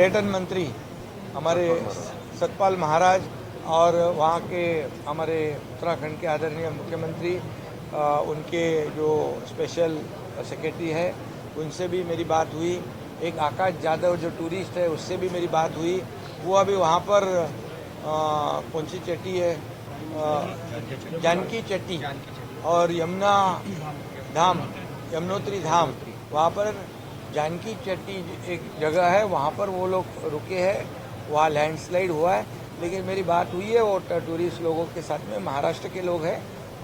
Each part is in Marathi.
पर्यटन मंत्री हमारे सतपाल महाराज और वहाँ के हमारे उत्तराखंड के आदरणीय मुख्यमंत्री उनके जो स्पेशल सेक्रेटरी है, उनसे भी मेरी बात हुई। एक आकाश यादव जो टूरिस्ट है, उससे भी मेरी बात हुई। वो अभी वहाँ पर कौन सी चट्टी है जानकी चट्टी और यमुना धाम, यमुनोत्री धाम, वहाँ पर जानकी चट्टी एक जगह है वहाँ पर वो लोग रुके हैं वहाँ लैंडस्लाइड हुआ है। लेकिन मेरी बात हुई है वो टूरिस्ट लोगों के साथ में महाराष्ट्र के लोग हैं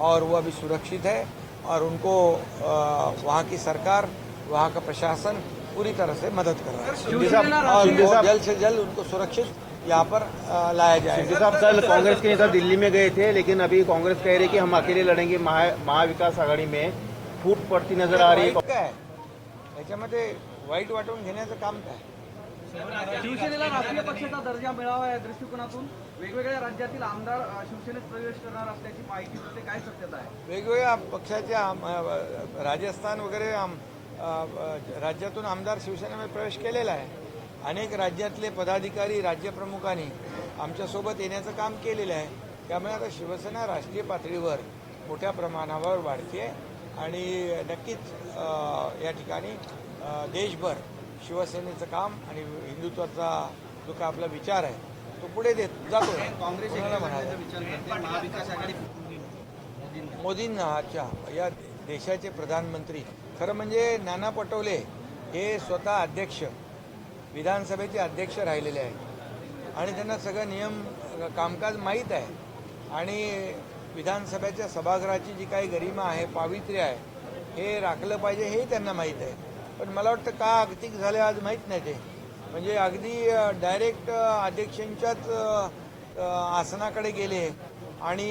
और वो अभी सुरक्षित है और उनको वहाँ की सरकार वहाँ का प्रशासन पूरी तरह से मदद कर रहा है। और जल्द से जल्द उनको सुरक्षित यहाँ पर लाया जाएगा साहब कल कांग्रेस के नेता दिल्ली में गए थे लेकिन अभी कांग्रेस कह रही है कि हम अकेले लड़ेंगे महा महाविकास आघाडी में फूट पड़ती नज़र आ रही है याच्यामध्ये वाईट वाटून घेण्याचं काम काय? शिवसेनेला राष्ट्रीय पक्षाचा दर्जा मिळावा या दृष्टिकोनातून वेगवेगळ्या राज्यातील आमदार शिवसेनेत प्रवेश करणार असल्याची माहिती मिळते काय सत्यता आहे? वेगवेगळ्या पक्षाच्या राजस्थान वगैरे राज्यातून आमदार शिवसेनेमध्ये प्रवेश केलेला आहे. अनेक राज्यातले पदाधिकारी राज्यप्रमुखांनी आमच्यासोबत येण्याचं काम केलेलं आहे. त्यामुळे आता शिवसेना राष्ट्रीय पातळीवर मोठ्या प्रमाणावर वाढते आणि नक्कीच या ठिकाणी देशभर शिवसेनेचं काम आणि हिंदुत्वाचा जो काय आपला विचार आहे तो पुढे देत जातो काँग्रेस मोदींना अच्छा. या देशाचे प्रधानमंत्री. खरं म्हणजे नाना पटोले हे स्वतः अध्यक्ष विधानसभेचे अध्यक्ष राहिलेले आहेत. आणि त्यांना सगळं नियम कामकाज माहीत आहे. आणि विधानसभेच्या सभागृहाची जी काही गरिमा आहे पावित्र्य आहे हे राखलं पाहिजे हेही त्यांना माहीत आहे. पण मला वाटतं का अगतिक झालं आज माहीत नाही ते. म्हणजे अगदी डायरेक्ट अध्यक्षांच्याच आसनाकडे गेले आणि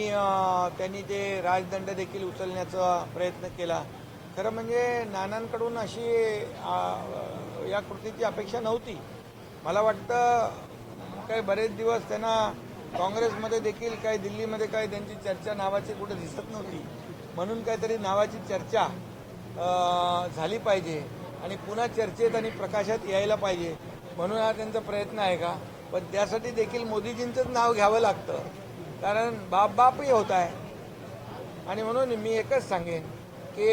त्यांनी ते राजदंड देखील उचलण्याचा प्रयत्न केला. खरं म्हणजे नानांकडून अशी या कृतीची अपेक्षा नव्हती. मला वाटतं काही बरेच दिवस त्यांना काँग्रेसमध्ये देखील काही दिल्लीमध्ये काही त्यांची चर्चा नावाची कुठे दिसत नव्हती. म्हणून काहीतरी नावाची चर्चा झाली पाहिजे. आणि पुन्हा चर्चेत आणि प्रकाशात यायला पाहिजे. म्हणून हा त्यांचा प्रयत्न आहे का? पण त्यासाठी देखील मोदीजींचंच नाव घ्यावं लागतं. कारण बाप बापही होत आहे. आणि म्हणून मी एकच सांगेन कि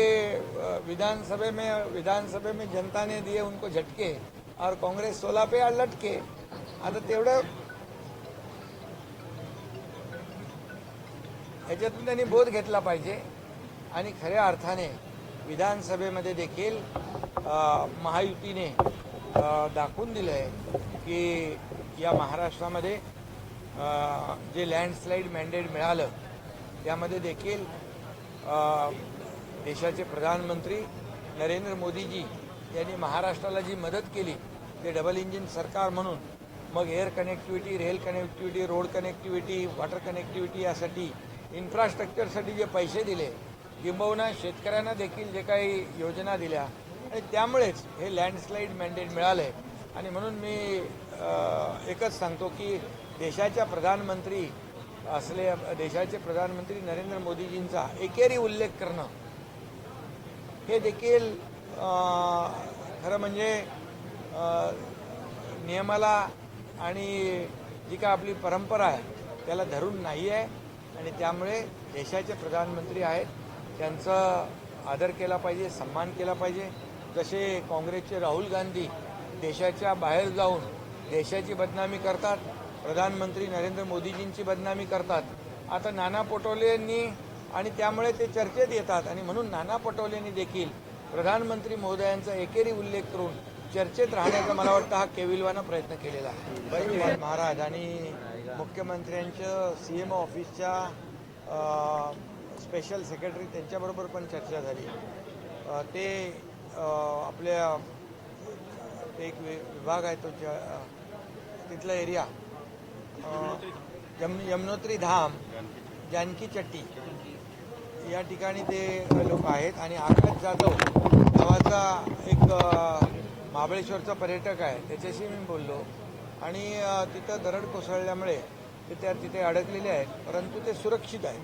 अ, विधानसभा में विधानसभा में जनता ने दिए उनको झटके. और कांग्रेस सोला पे लटके. आता तेवढं ह्याच्यातून त्यांनी बोध घेतला पाहिजे. आणि खऱ्या अर्थाने विधानसभेमध्ये देखील महायुतीने दाखवून दिलं आहे की या महाराष्ट्रामध्ये जे लँडस्लाईड मॅन्डेट मिळालं त्यामध्ये देखील देशाचे प्रधानमंत्री नरेंद्र मोदीजी यांनी महाराष्ट्राला जी मदत केली ते डबल इंजिन सरकार म्हणून मग air connectivity rail connectivity road connectivity water connectivity यासाठी इन्फ्रास्ट्रक्चरसाठी जे पैसे दिले किंबहुना शेतकऱ्यांना देखील जे काही योजना दिल्या आणि त्यामुळेच हे लँडस्लाईड मॅन्डेट मिळालं. आहे आणि म्हणून मी एकच सांगतो की देशाच्या प्रधानमंत्री असले देशाचे प्रधानमंत्री नरेंद्र मोदीजींचा एकेरी उल्लेख करणं हे देखील खरं म्हणजे नियमाला आणि जी काय आपली परंपरा आहे त्याला धरून नाही आहे आणि त्यामुळे देशाचे प्रधानमंत्री आहेत त्यांचं आदर केला पाहिजे सन्मान केला पाहिजे. जसे काँग्रेसचे राहुल गांधी देशाच्या बाहेर जाऊन देशाची बदनामी करतात प्रधानमंत्री नरेंद्र मोदीजींची बदनामी करतात. आता नाना पटोलेंनी आणि त्यामुळे ते चर्चेत येतात आणि म्हणून नाना पटोलेंनी देखील प्रधानमंत्री महोदयांचा एकेरी उल्लेख करून चर्चेत राहण्याचा मला वाटतं हा केविलवानं प्रयत्न केलेला आहे. महाराज आणि मुख्यमंत्र्यांचं सी एम ऑफिसच्या स्पेशल सेक्रेटरी त्यांच्याबरोबर पण चर्चा झाली. ते आपल्या एक वि- विभाग आहे तो ज- तिथला एरिया यम यमुनोत्री धाम जानकी चट्टी. या ठिकाणी ते लोक आहेत आणि आकाश जाधव नावाचा एक महाबळेश्वरचा पर्यटक आहे. त्याच्याशी मी बोललो. आणि तिथं दरड कोसळल्यामुळे ते त्या तिथे अडकलेले आहेत परंतु ते सुरक्षित आहेत.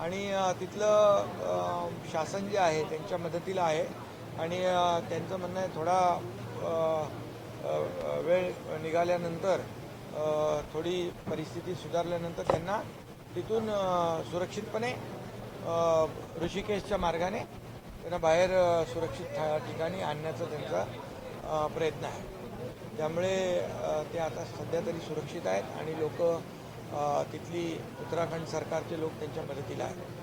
आणि तिथलं शासन जे आहे त्यांच्या मदतीला आहे. आणि त्यांचं म्हणणं आहे थोडा वेळ निघाल्यानंतर थोडी परिस्थिती सुधारल्यानंतर त्यांना तिथून सुरक्षितपणे ऋषिकेशच्या मार्गाने त्यांना बाहेर सुरक्षित ठिकाणी आणण्याचा त्यांचा प्रयत्न आहे. त्यामुळे ते आता सध्या तरी सुरक्षित आहेत आणि लोक तिथली उत्तराखंड सरकारचे लोक त्यांच्या मदतीला आहेत.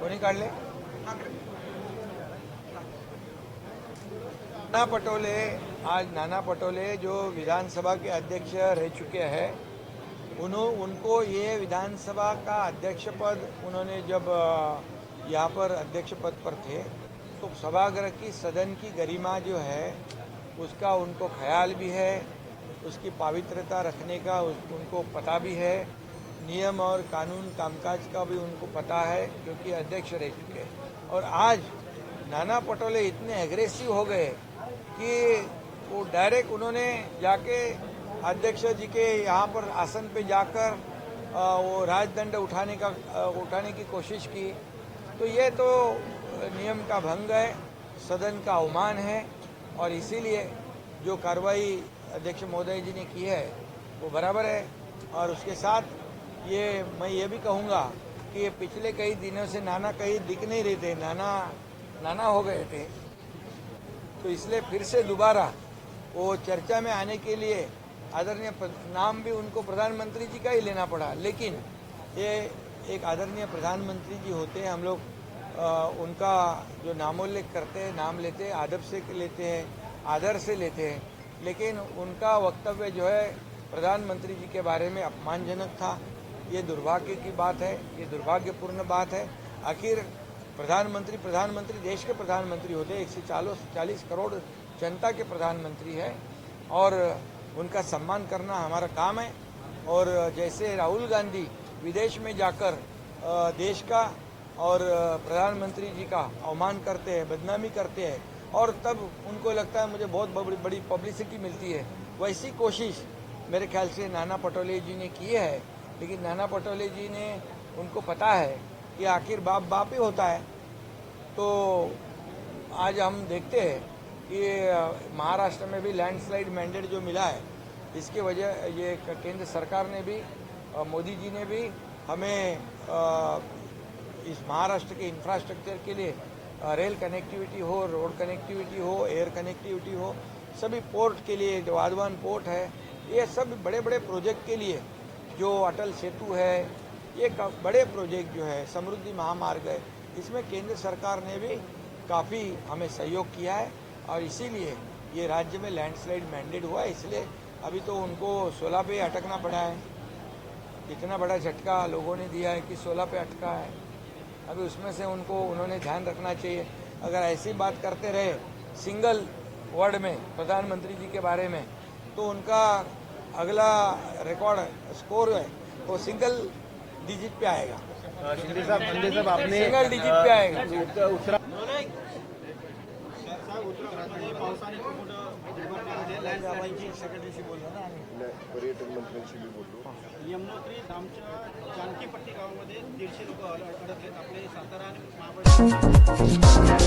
कोणी काढले? नाना पटोले आज नाना पटोले जो विधानसभा के अध्यक्ष रह चुके हैं उन्हों, उनको ये विधानसभा का अध्यक्ष पद उन्होंने जब यहाँ पर अध्यक्ष पद पर थे तो सभागृह की सदन की गरिमा जो है, उसका उनको ख्याल भी है, उसकी पवित्रता रखने का उस- उनको पता भी है, नियम और कानून कामकाज का भी उनको पता है, क्योंकि अध्यक्ष रह चुके हैं। और आज नाना पटोले इतने एग्रेसिव हो गए कि वो डायरेक्ट उन्होंने जाके अध्यक्ष जी के यहाँ पर आसन पे जाकर वो राजदंड उठाने का उठाने की कोशिश की। तो ये तो नियम का भंग है, सदन का अवमान है, और इसीलिए जो कार्रवाई अध्यक्ष महोदय जी ने की है, वो बराबर है। और उसके साथ ये, मैं ये भी कहूँगा कि ये पिछले कई दिनों से नाना कहीं दिख नहीं रहे थे, नाना नाना हो गए थे। तो इसलिए फिर से दोबारा वो चर्चा में आने के लिए आदरणीय नाम भी उनको प्रधानमंत्री जी का ही लेना पड़ा। लेकिन ये एक आदरणीय प्रधानमंत्री जी होते हैं, हम लोग उनका जो नामोल्लेख करते हैं, नाम लेते हैं आदब से लेते हैं, आदर से लेते हैं। लेकिन उनका वक्तव्य जो है, प्रधानमंत्री जी के बारे में अपमानजनक था। ये दुर्भाग्य की बात है, ये दुर्भाग्यपूर्ण बात है। आखिर प्रधानमंत्री प्रधानमंत्री, देश के प्रधानमंत्री होते एक सौ चालीस करोड़ जनता के प्रधानमंत्री है। और उनका सम्मान करना हमारा काम है। और जैसे राहुल गांधी विदेश में जाकर देश का और प्रधानमंत्री जी का अवमान करते हैं, बदनामी करते हैं, और तब उनको लगता है मुझे बहुत बड़ी पब्लिसिटी मिलती है। वैसी कोशिश मेरे ख्याल से नाना पटोले जी ने की है, लेकिन नाना पटोले जी ने उनको पता है कि आखिर बाप बाप ही होता है। तो आज हम देखते हैं कि महाराष्ट्र में भी लैंडस्लाइड मैंडेट जो मिला है, इसके वजह, ये केंद्र सरकार ने भी मोदी जी ने भी हमें इस महाराष्ट्र के इंफ्रास्ट्रक्चर के लिए रेल कनेक्टिविटी हो रोड कनेक्टिविटी हो एयर कनेक्टिविटी हो, सभी पोर्ट के लिए जो वाधवान पोर्ट है, ये सब बड़े बड़े प्रोजेक्ट के लिए, जो अटल सेतु है, ये बड़े प्रोजेक्ट जो है, समृद्धि महामार्ग है, इसमें केंद्र सरकार ने भी काफ़ी हमें सहयोग किया है। और इसीलिए ये राज्य में लैंडस्लाइड मैंडेट हुआ है इसलिए अभी तो उनको 16 पे अटकना पड़ा है। इतना बड़ा झटका लोगों ने दिया है कि 16 पे अटका है। अभी उसमें से उनको उन्होंने ध्यान रखना चाहिए। अगर ऐसी बात करते रहे सिंगल वर्ड में प्रधानमंत्री जी के बारे में तो उनका अगला रिकॉर्ड स्कोर है वो सिंगल डिजिट पे आएगा। शिंदे साहब शिंदे साहब आपने सिंगल डिजिट पे आएगा। उत्तरा पर्यटन मंत्र्यांशी मी बोललो. यमुनोत्री धामच्या जानकीपट्टी गावामध्ये दीडशे लोक अडकलेत. आपले सातारा आणि महाबळेश्वर.